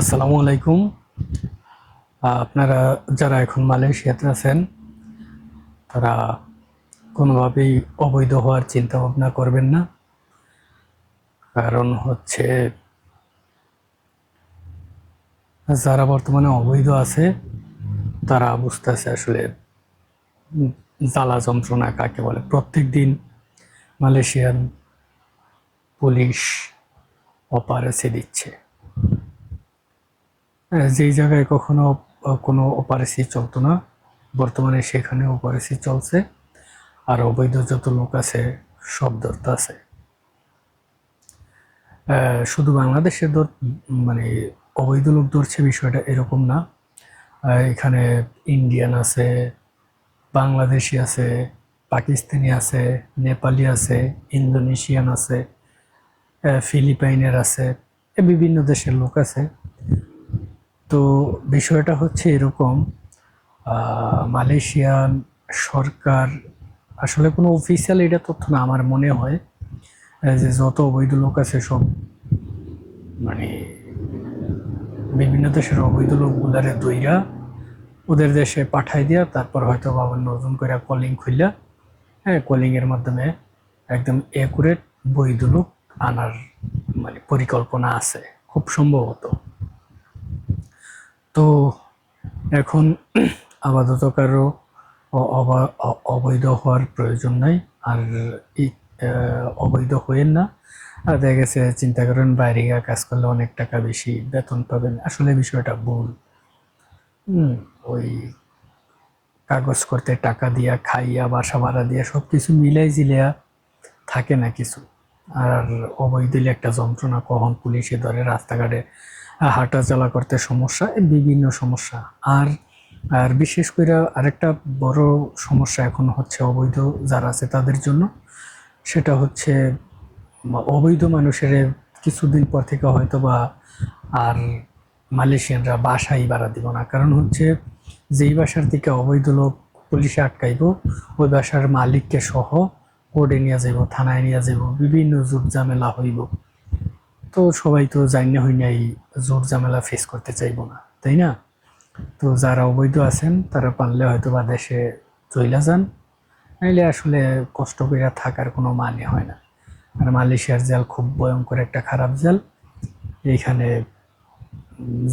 আসসালামু আলাইকুম। আপনারা যারা এখন মালয়েশিয়াতে আছেন, তারা কোনোভাবেই অবৈধ হওয়ার চিন্তা ভাবনা করবেন না। কারণ হচ্ছে, যারা বর্তমানে অবৈধ আছে, তারা বুঝতেছে আসলে জ্বালা যন্ত্রণা কাকে বলে। প্রত্যেক দিন মালয়েশিয়ান পুলিশ অপারেসি দিচ্ছে। যেই জায়গায় কখনো কোনো অপারেসি চলতো না, বর্তমানে সেখানে অপারেসি চলছে। আর অবৈধ যত লোক আছে, সব ধরতে আছে। শুধু বাংলাদেশে মানে অবৈধ লোক ধরছে বিষয়টা এরকম না। এখানে ইন্ডিয়ান আছে, বাংলাদেশি আছে, পাকিস্তানি আছে, নেপালি আছে, ইন্দোনেশিয়ান আছে ফিলিপাইনের আছে বিভিন্ন দেশের লোক আছে। তো বিষয়টা হচ্ছে এরকম মালয়েশিয়ান সরকার, আসলে কোনো অফিসিয়াল এটা তথ্য না, আমার মনে হয় যে যত অবৈধ লোক আছে সব মানে বিভিন্ন দেশের অবৈধ লোকগুলারে দইরা ওদের দেশে পাঠাই দিয়া তারপর হয়তো বা আবার নতুন করে কলিং খুললা হ্যাঁ কলিংয়ের মাধ্যমে একদম একুরেট বৈধ লোক আনার মানে পরিকল্পনা আছে, খুব সম্ভবত। তো এখন আপাতত কারও অবৈধ হওয়ার প্রয়োজন নাই। আর অবৈধ হইয়েন না। আর দেখা গেছে, চিন্তা করেন, বাইরে গিয়ে কাজ করলে অনেক টাকা বেশি বেতন পাবেন। আসলে বিষয়টা ভুল। ওই কাগজ করতে টাকা দিয়া, খাইয়া, বাসা ভাড়া দিয়া সব কিছু মিলাই জিলিয়া থাকে না কিছু। আর অবৈধ একটা যন্ত্রণা কখন পুলিশে ধরে রাস্তাঘাটে হাঁটা চলা করতে সমস্যা বিভিন্ন সমস্যা। আর আর বিশেষ করে আরেকটা বড় সমস্যা এখন হচ্ছে অবৈধ যারা আছে তাদের জন্য, সেটা হচ্ছে অবৈধ মানুষের কিছুদিন পর থেকে হয়তো বা আর মালয়েশিয়ানরা বাসাই বাড়া দিব না। কারণ হচ্ছে যেই বাসার থেকে অবৈধ লোক পুলিশে আটকাইব, ওই বাসার মালিককে সহ কোর্টে নিয়ে যাব থানায় নিয়ে যাব বিভিন্ন জুট ঝামেলা হইব। তো সবাই তো জানি হই নাই, জোর ঝামেলা ফেস করতে চাইব না, তাই না? তো যারা অবৈধ আছেন, তারা পারলে হয়তো বা দেশে চইলা যান, নাইলে আসলে কষ্ট করে থাকার কোনো মানে হয় না। আর মালয়েশিয়ার জেল খুব ভয়ঙ্কর একটা খারাপ জেল, এইখানে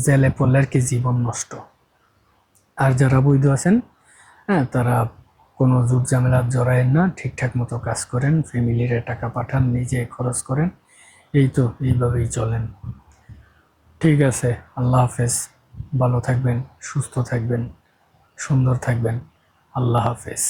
জেলে পড়লে আর কি জীবন নষ্ট। আর যারা বৈধ আছেন হ্যাঁ তারা কোনো জুট ঝামেলা জড়ায়েন না, ঠিকঠাক মতো কাজ করেন ফ্যামিলির টাকা পাঠান, নিজে খরচ করেন এই তো এইভাবেই চলেন। ঠিক আছে, আল্লাহ হাফেজ। ভালো থাকবেন, সুস্থ থাকবেন, সুন্দর থাকবেন। আল্লাহ হাফেজ।